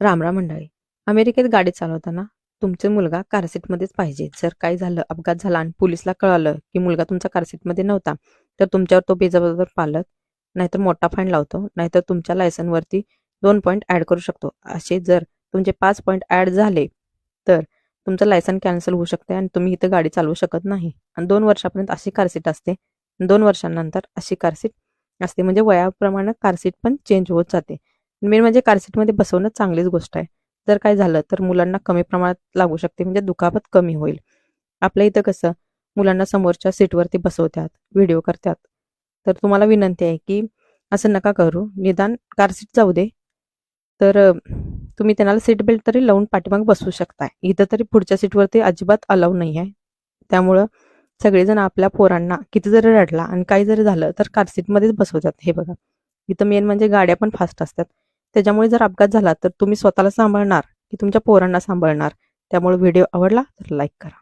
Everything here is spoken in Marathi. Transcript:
रामराम मंडळी अमेरिकेत गाडी चालवताना तुमचा मुलगा कारसीटमध्येच पाहिजे. जर काय झालं अपघात झाला आणि पोलिसला कळालं की मुलगा तुमचा कारसीटमध्ये नव्हता तर तुमच्यावर तो बेजबाबदार पालक नाहीतर मोठा फाईन लावतो नाहीतर तुमच्या लायसनवरती दोन पॉईंट ॲड करू शकतो. असे जर तुमचे पाच पॉईंट ॲड झाले तर तुमचं लायसन कॅन्सल होऊ शकते आणि तुम्ही इथं गाडी चालवू शकत नाही. आणि दोन वर्षापर्यंत अशी कारसीट असते. दोन वर्षांनंतर अशी कार सीट असते. म्हणजे वयाप्रमाणे कार सीट पण चेंज होत जाते. मेन म्हणजे कार सीटमध्ये बसवणं चांगलीच गोष्ट आहे. जर काय झालं तर मुलांना कमी प्रमाणात लागू शकते म्हणजे दुखापत कमी होईल. आपल्या इथं कसं मुलांना समोरच्या सीटवरती बसवतात व्हिडिओ करतात. तर तुम्हाला विनंती आहे की असं नका करू. निदान कार सीट जाऊ दे. तर तुम्ही त्यांना सीट बेल्ट तरी लावून पाठीमाग बसवू शकताय. इथं तरी पुढच्या सीटवरती अजिबात अलाव नाही आहे. त्यामुळं सगळेजण आपल्या पोरांना किती जरी रडला आणि काही जरी झालं तर कारसीटमध्येच बसवतात. हे बघा. इथं मेन म्हणजे गाड्या पण फास्ट असतात. त्याच्यामुळे जर अपघात झाला तर तुम्ही स्वतःला सांभाळणार की तुमच्या पोरांना सांभाळणार. त्यामुळे व्हिडिओ आवडला तर लाईक करा.